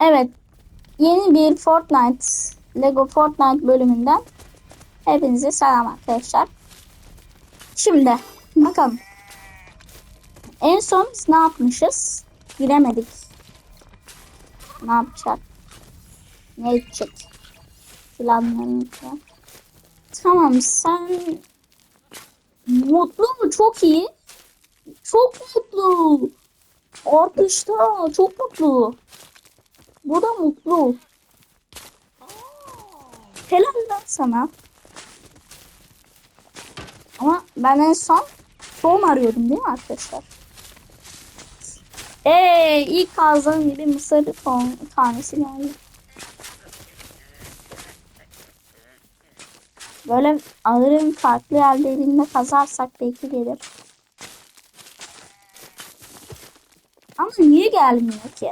Evet. Yeni bir Fortnite, Lego Fortnite bölümünden hepinize selam arkadaşlar. Şimdi bakalım. En son biz ne yapmışız? Giremedik. Ne yapacak? Ne edecek? Planlarını. Tamam sen mutlu mu? Çok iyi. Çok mutlu. Artışta çok mutlu. Bu da mutlu. Helal lan sana. Ama ben en son son arıyordum değil mi arkadaşlar? Eee ilk ağzım gibi mısır ton tanesi geldi. Böyle ağırın farklı yerlerinde kazarsak belki gelir. Ama niye gelmiyor ki?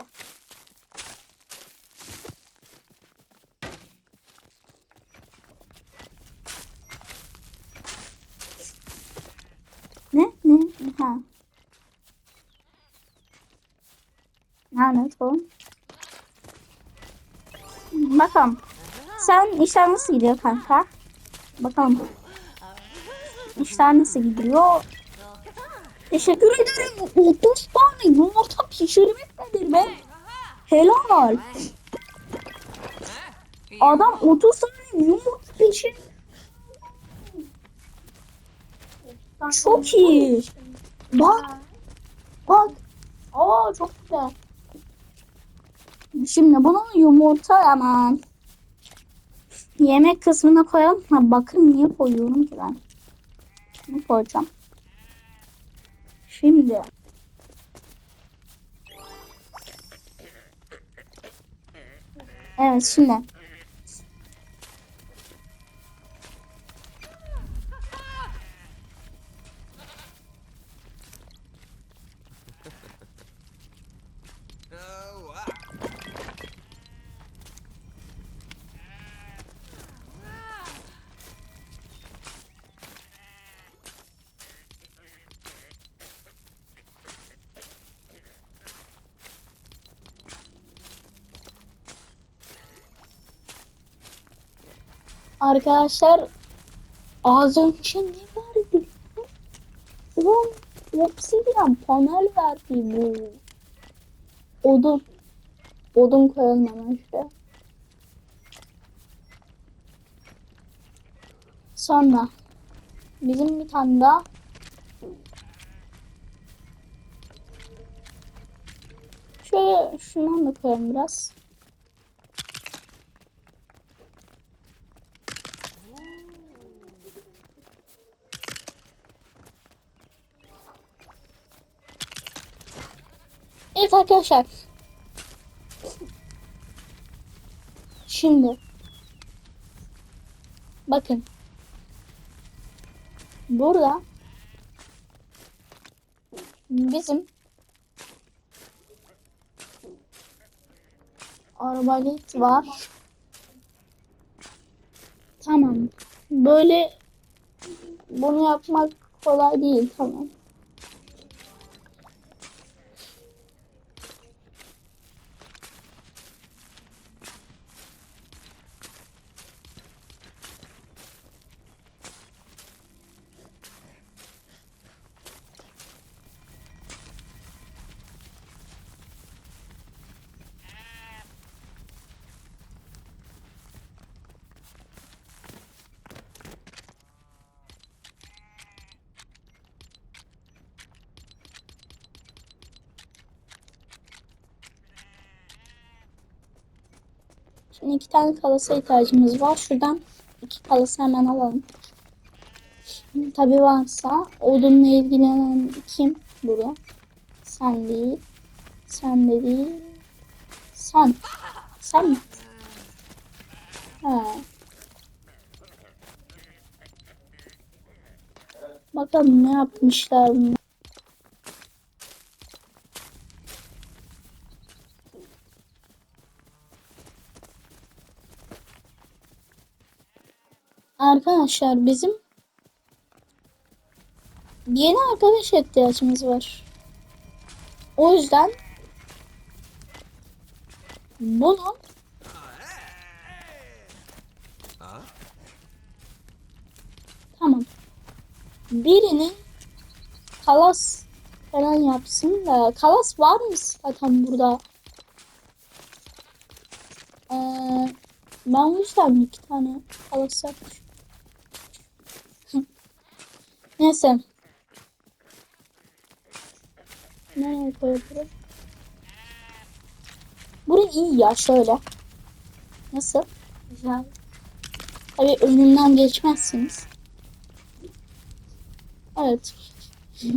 Ne? Ne? Ha. O. Bakalım. Sen işler nasıl gidiyor kanka? Bakalım. İşler nasıl gidiyor? Teşekkür ederim. 30 tane yumurta pişirmek nedir be? Helal. Adam 30 tane yumurta pişir. Çok iyi. Bak. Bak. Aa çok güzel. Şimdi bunu yumurta aman. Yemek kısmına koyalım. Ha, bakın niye koyuyorum ki ben. Bunu koyacağım. Şimdi. Evet şimdi. Arkadaşlar az önce ne verdi? Ulan obsidian panel verdi bu. Odun. Odun koyalım hemen şuraya. Sonra bizim bir tane daha Şöyle şundan da koyalım biraz. Evet arkadaşlar. Şimdi bakın burada bizim arbalet var. Tamam. Böyle bunu yapmak kolay değil. Tamam. Şimdi iki tane kalasa ihtiyacımız var. Şuradan iki kalası hemen alalım. Şimdi tabi varsa odunla ilgilenen kim burada? Sen değil. Sen de değil. Sen. Sen mi? Ha. Bakalım ne yapmışlar bunlar. Arkadaşlar bizim yeni arkadaş ihtiyacımız var. O yüzden Bunu Tamam. Birini kalas falan yapsın da kalas var mı zaten burada? Ee, ben o yüzden iki tane kalas yapmışım. Neyse. Nereye koyabilirim? Burası iyi ya şöyle. Nasıl? Güzel. Tabii önümden geçmezsiniz. Evet.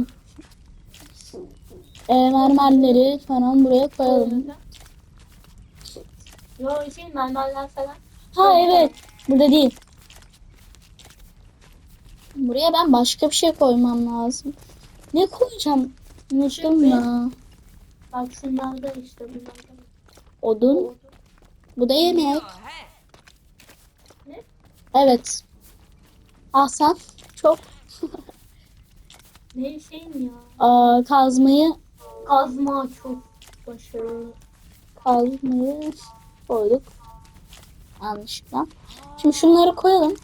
e, mermerleri falan buraya koyalım. Yo şey mermerler falan. Ha evet. Burada değil. Buraya ben başka bir şey koymam lazım. Ne koyacağım? Unuttum ya. Bak şunlarda işte bunlarda. Odun. Bu da yemek. Ne? Evet. Hasan çok Ne şeyim ya? aa, kazmayı Kazma çok başarılı. kazmayı koyduk. Yanlışlıkla. Şimdi şunları koyalım.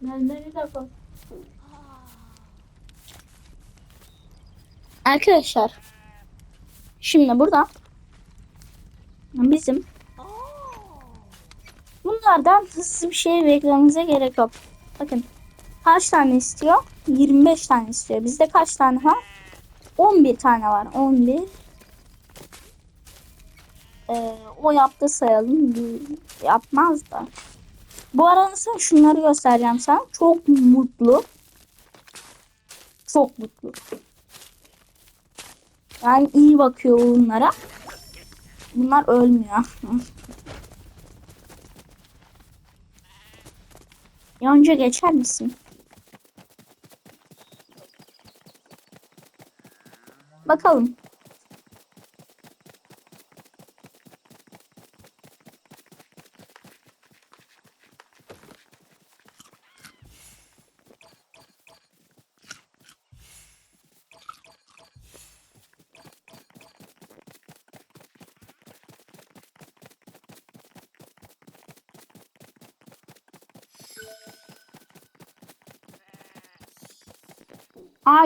Mermeri. Arkadaşlar. Şimdi burada bizim bunlardan hızlı bir şey beklememize gerek yok. Bakın kaç tane istiyor? 25 tane istiyor. Bizde kaç tane var? 11 tane var. 11 ee, o yaptı sayalım. Yapmaz da. Bu sana şunları göstereceğim sana. Çok mutlu. Çok mutlu. Yani iyi bakıyor bunlara. Bunlar ölmüyor. Yonca geçer misin? Bakalım.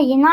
Aa yine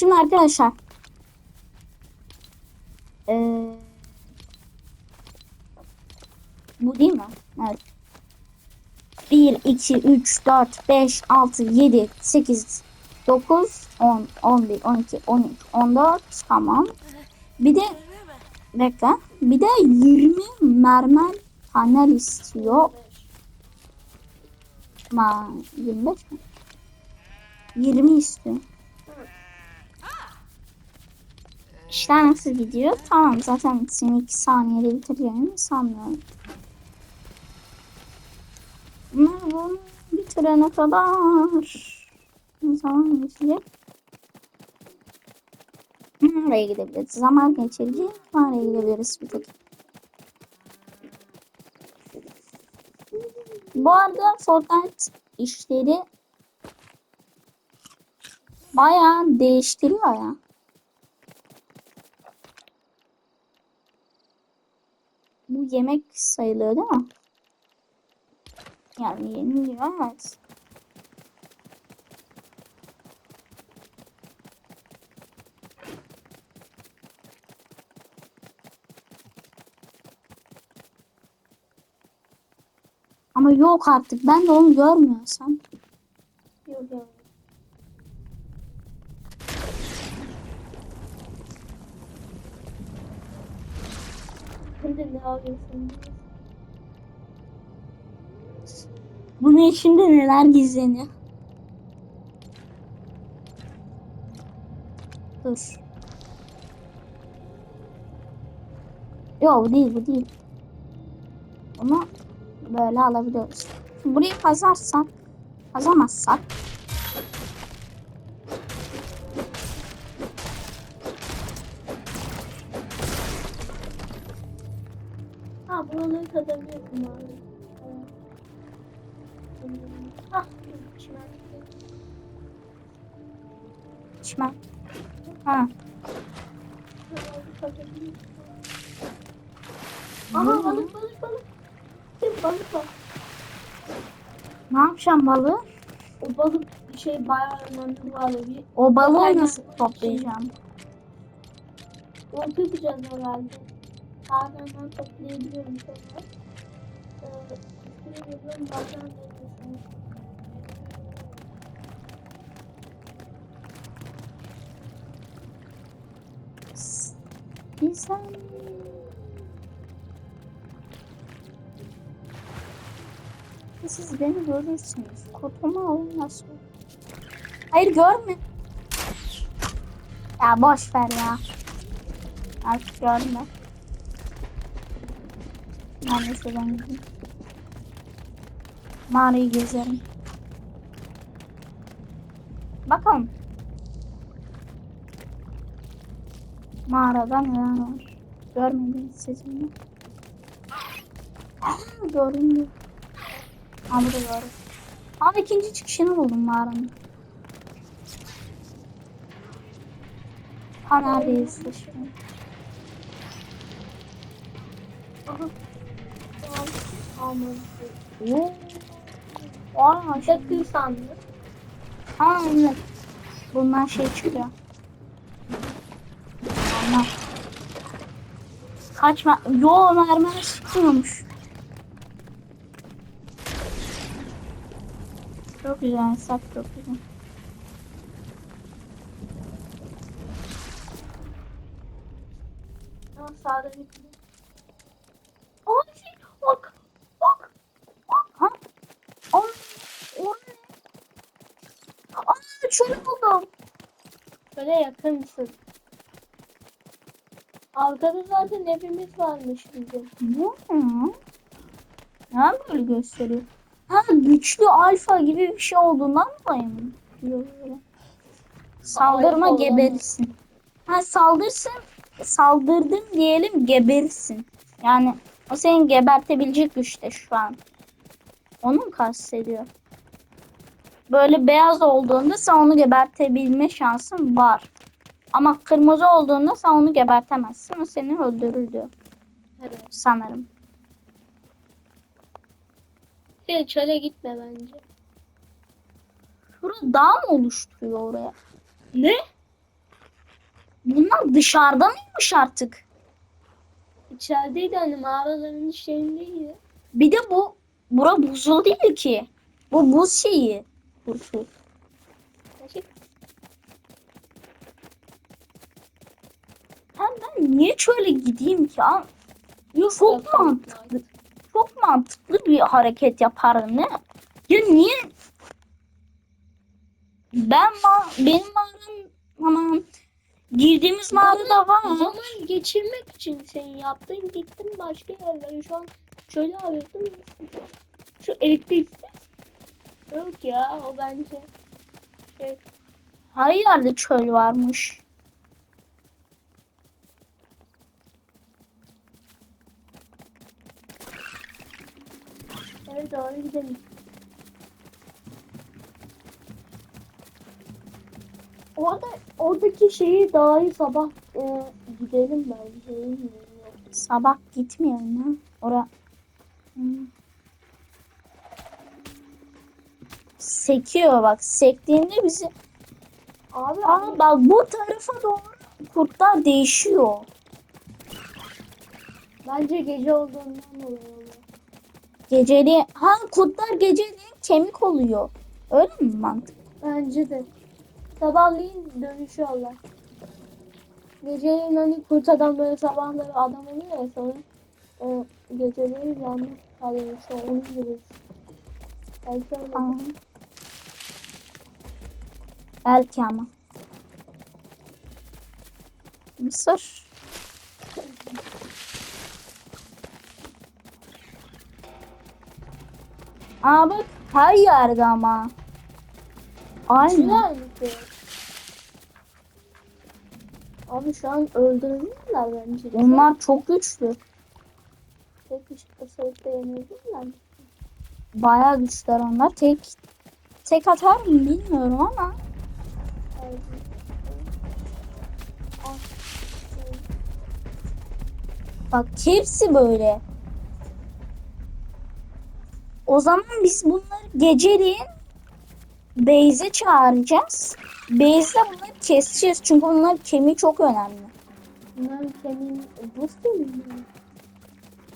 Şimdi arkadaşlar. Ee, bu değil mi? Evet. 1, 2, 3, 4, 5, 6, 7, 8, 9, 10, 11, 12, 13, 14. Tamam. Bir de bekle. Bir de 20 mermer panel istiyor. Ma 25 mi? 20 istiyor. İşler nasıl gidiyor? Tamam zaten seni 2 saniyede bitireceğimi sanmıyorum. Bunlar bunu bitirene kadar ne zaman geçecek? Nereye gidebiliriz? Zaman geçirecek. Nereye gidebiliriz bir tek? Bu arada Fortnite işleri bayağı değiştiriyor ya. Yemek sayılıyor değil mi? Yani yeniliyor evet. Ama yok artık. Ben de onu görmüyorsam. Yok yani. Şimdi ne yapıyorsun? Bunun içinde neler gizleniyor? Dur. Yok bu değil bu değil. Bunu böyle alabiliyoruz. Burayı kazarsak, kazamazsak çimen. Ha. Aha balık balık balık. Bir balık var. Ne yapacağım balığı? O balık şey bayağı önemli var ya. Bir O balığı nasıl toplayacağım? olta yapacağız herhalde. Sağdan toplayabiliyorum sonra. Ee, bazen veriyorsun. Güzel. Siz beni görürsünüz. Kotumu alın nasıl? Hayır görme. Ya boş ver ya. Artık görme. Ben de şuradan gideyim. Mağarayı gezerim. Bakalım. Mağarada neler var? Görmediniz siz? Aa, Göründü. Aa burada gördüm. Aa ikinci çıkışını buldum mağaranın. Ha neredeyiz şimdi? Aha. Almadı. Oo. Aa Bir şey. de kıl sandı. Ha evet. Bundan şey çıkıyor. Kaçma. Yo mermer sıkmıyormuş. Çok güzel sap çok güzel. Ama sağda bir çöl buldum. Böyle yakın mısın? Arkada zaten evimiz varmış bizim. Ne? Ne böyle gösteriyor? Ha güçlü alfa gibi bir şey olduğundan dolayı mı? Yok öyle. Saldırma Alfa geberirsin. Ha saldırsın, saldırdın diyelim geberirsin. Yani o senin gebertebilecek güçte şu an. Onu mu kastediyor? Böyle beyaz olduğunda sen onu gebertebilme şansın var. Ama kırmızı olduğunda sen onu gebertemezsin. O seni öldürür diyor Evet. sanırım. Şey, çöle gitme bence. Şurada dağ mı oluşturuyor oraya? Ne? Bunlar dışarıda mıymış artık? İçerideydi hani mağaraların şeyindeydi. Bir de bu bura buzul değil ki. Bu buz şeyi. Buzul. Ha, ben niye şöyle gideyim ki? Yok Çok bakalım. mantıklı. Çok mantıklı bir hareket yaparım ne? Ya niye? Ben ma benim mağaram aman girdiğimiz mağarada var. Zaman geçirmek için senin yaptığın gittin başka yerlere şu an şöyle arıyordum. Şu elektrikli. Yok ya o bence. Şey, Her yerde çöl varmış. Evet doğru gidelim. Orada oradaki şeyi daha iyi sabah e, gidelim bence. Sabah gitmeyelim ya. Ora. Hmm. Sekiyor bak. Sektiğinde bizi Abi Aa bak bu tarafa doğru kurtlar değişiyor. bence gece olduğundan dolayı oluyor. Geceli ha kurtlar geceliğin kemik oluyor. Öyle mi mantık? Bence de. Sabahleyin dönüşüyorlar. Geceleyin hani kurt adam böyle sabahları adam oluyor ya sonra e, geceleri yanlış kalıyor. İşte onun gibi. Belki öyle. Aa. Belki ama. Mısır. Aa bak her yerde ama. Aynı. Şey. Abi şu an öldürülürler bence. Onlar çok güçlü. Tek ışıkta soğukta yenilirler? Bayağı güçler onlar. Tek tek atar mı bilmiyorum ama. Şey. Bak hepsi böyle. O zaman biz bunları geceliğin Beyze çağıracağız. Beyze bunları keseceğiz. Çünkü bunların kemiği çok önemli. Bunların senin buz değil mi?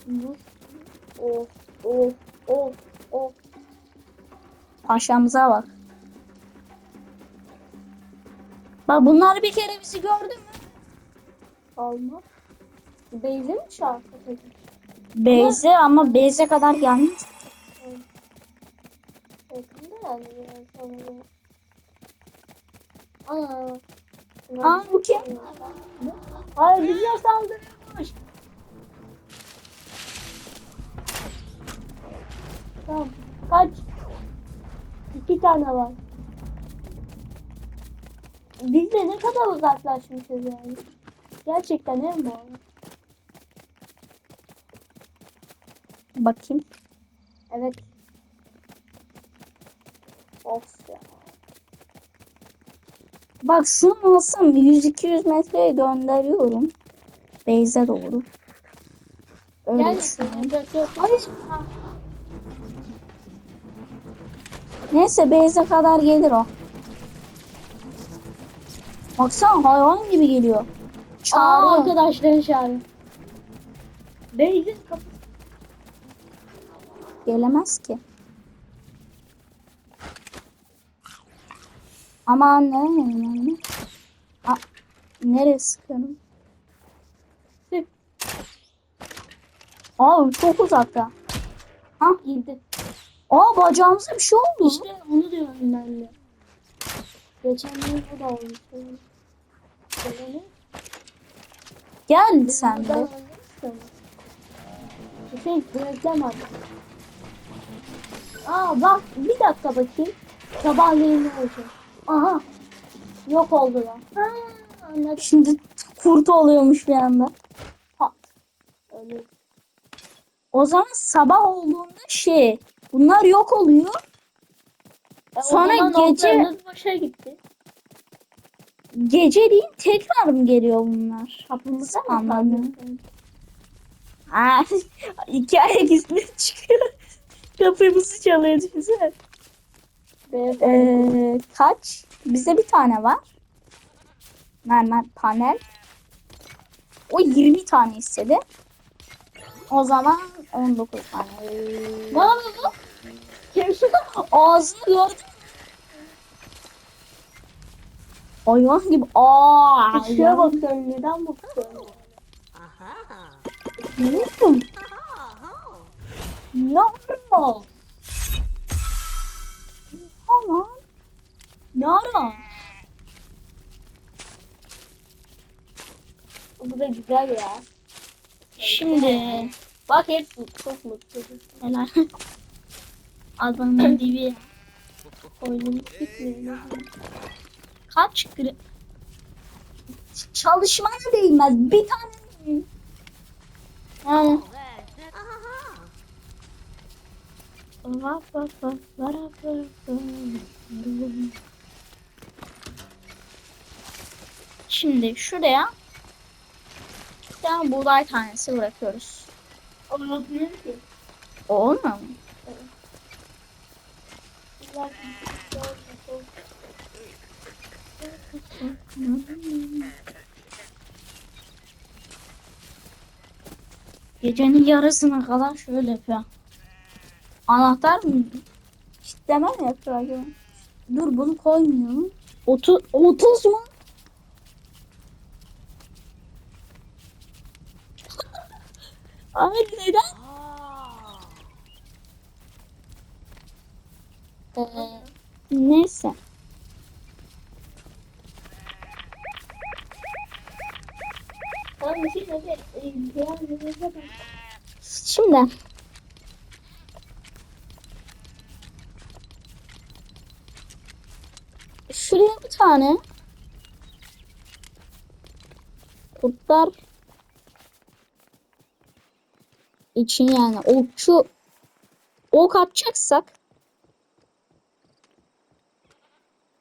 Buz. Of of of of. Paşamıza bak. Bak bunlar bir kere bizi gördü mü? Alma. Beyze mi şarkı peki? Beyze ama Beyze kadar gelmez. Yakında yani biraz sonra. Ana. Aa bu kim? Hayır bize saldırıyormuş. Tamam. Kaç? İki tane var. Biz de ne kadar uzaklaşmışız yani. Gerçekten en mi o? Bakayım. Evet. Of ya. Bak şunu alsam 100-200 metreye gönderiyorum. Beyze doğru. Öyle Gel. Neyse Beyze kadar gelir o. Baksana hayvan gibi geliyor. Aa, Çağırıyor. arkadaşların çağırıyor. Beyzin kapısı. Gelemez ki. Ama nereye yani? Aa, nereye sıkıyorum? Sık. Aa çok uzakta. Ha? Girdi. Aa bacağımıza bir şey oldu. İşte onu diyorum ben de. Geçen yıl bu da olmuş. Böyle ne? Gel sen Buradan de. reklam at. Aa bak bir dakika bakayım. Sabahleyin ne olacak? Aha. Yok oldular. Ha, anladım. Şimdi kurt oluyormuş bir anda. Pat. Öyle. O zaman sabah olduğunda şey bunlar yok oluyor. E, Sonra gece- boşa gitti. Geceliğin tekrar mı geliyor bunlar? Kapımıza mı Anladım. Ha, iki ayak üstüne çıkıyor. Kapımızı çalıyor güzel. Ee, kaç? Bizde bir tane var. Mermer panel. O 20 tane istedi. O zaman 19 tane. Ne bu? Kim? Ağzını gördün mü? Hayvan gibi. Aa, Işığa bakıyorum. Neden bakıyorum? Ne yapıyorsun? Ne yapıyorsun? Ne ara? Bu da güzel ya. Şimdi Bak hepsi çok mutlu. helal. Adamın dibi Oyunun bitmiyor. kaç gram? Çalışmana değmez. Bir tane. Yani. Vap vap vap vap vap vap. Şimdi şuraya tane buğday tanesi bırakıyoruz. O yapmıyor ki. O olmuyor mu? Gecenin yarısına kadar şöyle yapıyor. Anahtar mı? Kitleme mi yapıyor acaba? Dur bunu koymuyorum. 30, 30 mu? Abi neden? Ee, neyse. Şey. Ee, bak. Şimdi. Şuraya bir tane kurtlar için yani okçu ok atacaksak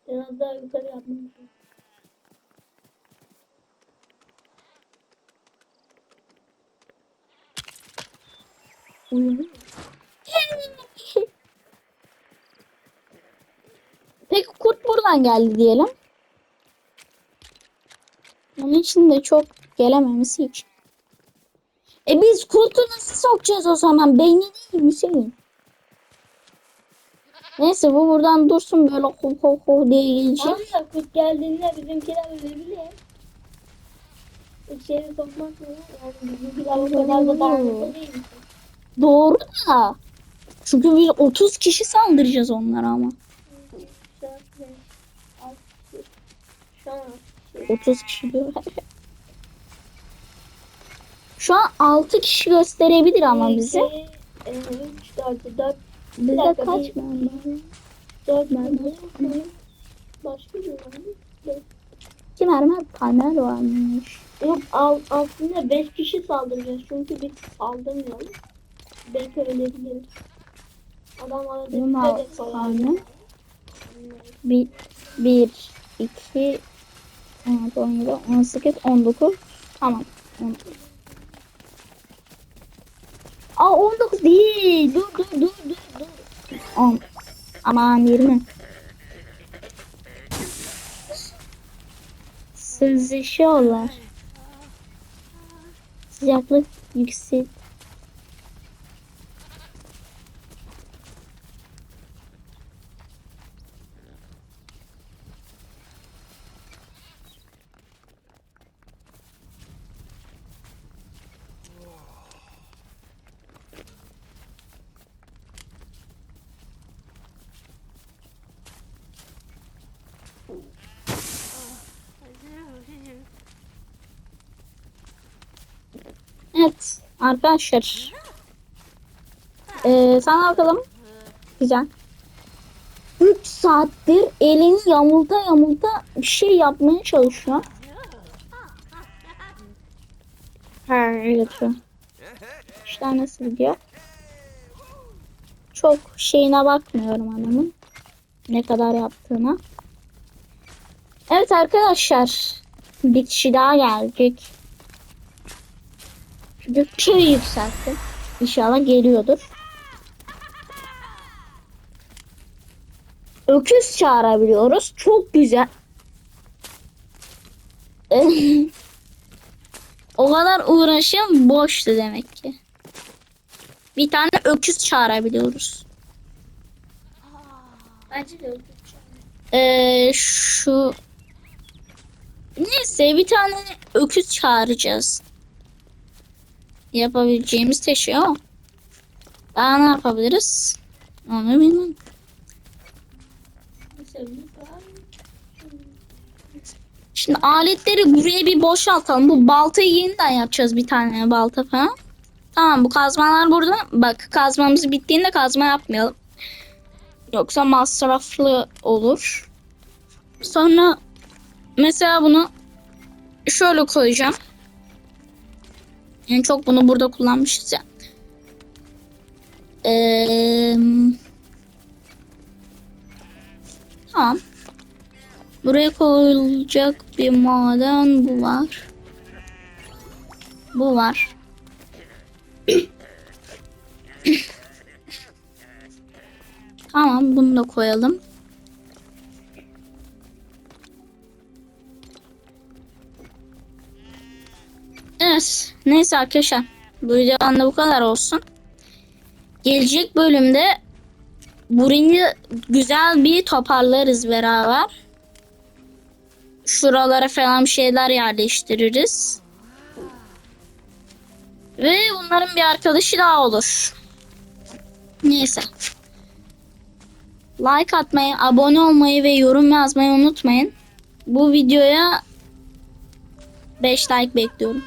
Biraz daha yukarı yapmam lazım. Uyanıyor. Peki kurt buradan geldi diyelim. Onun için de çok gelememesi için. E biz kurtu nasıl sokacağız o zaman? Beyni değil Hüseyin. Neyse bu buradan dursun böyle ho ho ho diye gelecek. Ancak kurt geldiğinde bizimkiler ölebilir. İçeri sokmak mı? Yani bizimkiler o kadar da dayanıklı değil. Doğru da. Çünkü biz 30 kişi saldıracağız onlara ama. Şu an ne? Altı. Şu an altı. 30 kişi diyor. Şu an 6 kişi gösterebilir ama bize. iki, e, Üç, dört, dört, Bize dakika, kaç mermi? dört Mermi. mermi. Başka bir var mı? Dört. İki mermi panel varmış. Yok al, aslında 5 kişi saldıracağız çünkü biz saldırmıyoruz. Belki ölebiliriz. Adam arada Benim dikkat et falan. tane. Bir, bir, iki, 16, 17, 18, 19. Tamam. 19. Aa 19 değil. Dur dur dur dur dur. 10. Aman 20. Sızışıyorlar. Sıcaklık yüksek. Evet arkadaşlar. Ee, sana bakalım. Güzel. 3 saattir elini yamulta yamulta bir şey yapmaya çalışıyor. Her yapıyor. İşte nasıl gidiyor? Çok şeyine bakmıyorum hanımın. Ne kadar yaptığına. Evet arkadaşlar. Bir kişi daha gelecek. Gökçeyi yükseltti. İnşallah geliyordur. Öküz çağırabiliyoruz. Çok güzel. o kadar uğraşım boştu demek ki. Bir tane öküz çağırabiliyoruz. Bence de öldüreceğim. Ee, şu neyse bir tane öküz çağıracağız. Yapabileceğimiz tek şey o. Daha ne yapabiliriz? Onu bilmem. Şimdi aletleri buraya bir boşaltalım. Bu baltayı yeniden yapacağız bir tane balta falan. Tamam bu kazmalar burada. Bak kazmamız bittiğinde kazma yapmayalım. Yoksa masraflı olur. Sonra mesela bunu şöyle koyacağım. En çok bunu burada kullanmışız ya. Ee, tamam. Buraya koyulacak bir maden bu var. Bu var. tamam bunu da koyalım. Evet. Neyse arkadaşlar. Bu videodan da bu kadar olsun. Gelecek bölümde burayı güzel bir toparlarız beraber. Şuralara falan bir şeyler yerleştiririz. Ve bunların bir arkadaşı daha olur. Neyse. Like atmayı, abone olmayı ve yorum yazmayı unutmayın. Bu videoya 5 like bekliyorum.